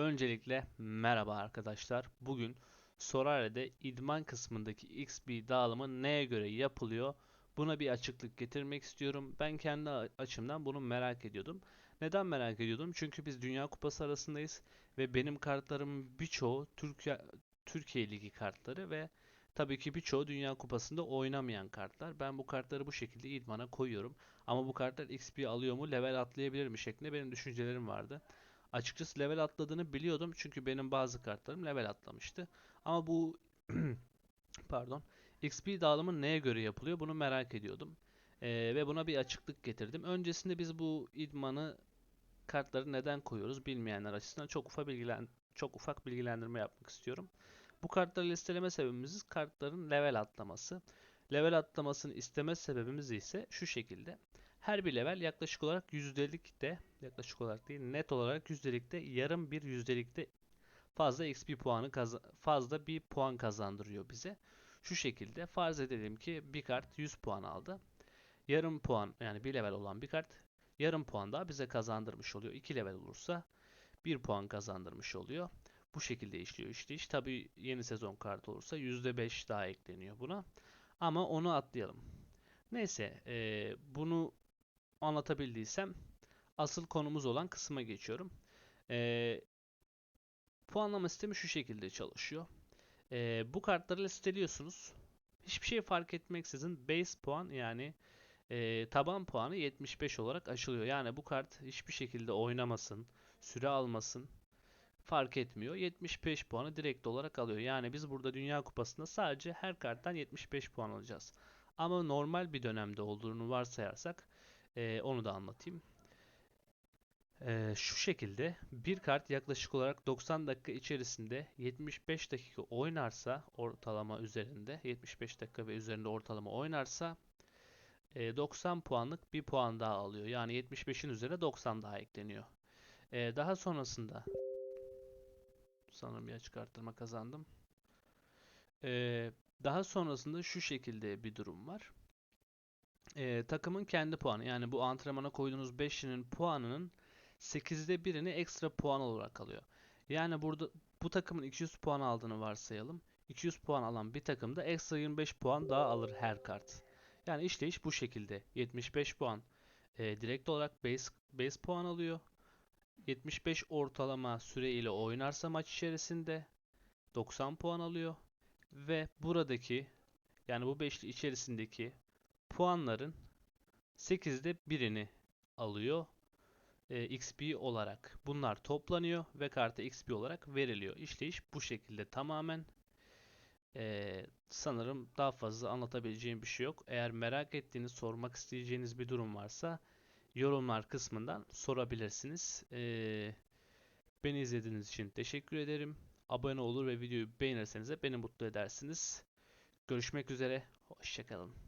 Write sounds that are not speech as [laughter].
Öncelikle merhaba arkadaşlar. Bugün Solare'de idman kısmındaki XP dağılımı neye göre yapılıyor? Buna bir açıklık getirmek istiyorum. Ben kendi açımdan bunu merak ediyordum. Neden merak ediyordum? Çünkü biz Dünya Kupası arasındayız ve benim kartlarımın birçoğu Türkiye Türkiye Ligi kartları ve tabii ki birçoğu Dünya Kupası'nda oynamayan kartlar. Ben bu kartları bu şekilde idmana koyuyorum. Ama bu kartlar XP alıyor mu, level atlayabilir mi şeklinde benim düşüncelerim vardı. Açıkçası level atladığını biliyordum çünkü benim bazı kartlarım level atlamıştı. Ama bu [clears throat] pardon XP dağılımı neye göre yapılıyor bunu merak ediyordum. Ee, ve buna bir açıklık getirdim. Öncesinde biz bu idmanı kartları neden koyuyoruz bilmeyenler açısından çok ufak bilgilen çok ufak bilgilendirme yapmak istiyorum. Bu kartları listeleme sebebimiz kartların level atlaması. Level atlamasını isteme sebebimiz ise şu şekilde. Her bir level yaklaşık olarak yüzdelikte, yaklaşık olarak değil net olarak yüzdelikte yarım bir yüzdelikte fazla XP puanı fazla bir puan kazandırıyor bize. Şu şekilde farz edelim ki bir kart 100 puan aldı. Yarım puan yani bir level olan bir kart yarım puan daha bize kazandırmış oluyor. 2 level olursa 1 puan kazandırmış oluyor. Bu şekilde işliyor işleyiş. Tabi yeni sezon kartı olursa %5 daha ekleniyor buna. Ama onu atlayalım. Neyse, eee, bunu anlatabildiysem asıl konumuz olan kısma geçiyorum. Eee, puanlama sistemi şu şekilde çalışıyor. Eee, bu kartları listeliyorsunuz. Hiçbir şey fark etmeksizin base puan yani eee, taban puanı 75 olarak aşılıyor. Yani bu kart hiçbir şekilde oynamasın, süre almasın fark etmiyor. 75 puanı direkt olarak alıyor. Yani biz burada Dünya Kupası'nda sadece her karttan 75 puan alacağız. Ama normal bir dönemde olduğunu varsayarsak eee, onu da anlatayım. Eee, şu şekilde bir kart yaklaşık olarak 90 dakika içerisinde 75 dakika oynarsa ortalama üzerinde 75 dakika ve üzerinde ortalama oynarsa eee, 90 puanlık bir puan daha alıyor. Yani 75'in üzerine 90 daha ekleniyor. Eee, daha sonrasında sanırım bir açık arttırma kazandım. Eee, daha sonrasında şu şekilde bir durum var. Eee, takımın kendi puanı yani bu antrenmana koyduğunuz 5'inin puanının 8'de birini ekstra puan olarak alıyor. Yani burada bu takımın 200 puan aldığını varsayalım. 200 puan alan bir takımda ekstra 25 puan daha alır her kart. Yani işleyiş bu şekilde. 75 puan eee, direkt olarak base, base puan alıyor. 75 ortalama süre ile oynarsa maç içerisinde 90 puan alıyor. Ve buradaki yani bu beşli içerisindeki puanların 8'de birini alıyor e, XP olarak. Bunlar toplanıyor ve karta XP olarak veriliyor. İşleyiş bu şekilde tamamen. E, sanırım daha fazla anlatabileceğim bir şey yok. Eğer merak ettiğiniz, sormak isteyeceğiniz bir durum varsa yorumlar kısmından sorabilirsiniz. E, beni izlediğiniz için teşekkür ederim. Abone olur ve videoyu beğenirseniz de beni mutlu edersiniz. Görüşmek üzere. Hoşçakalın.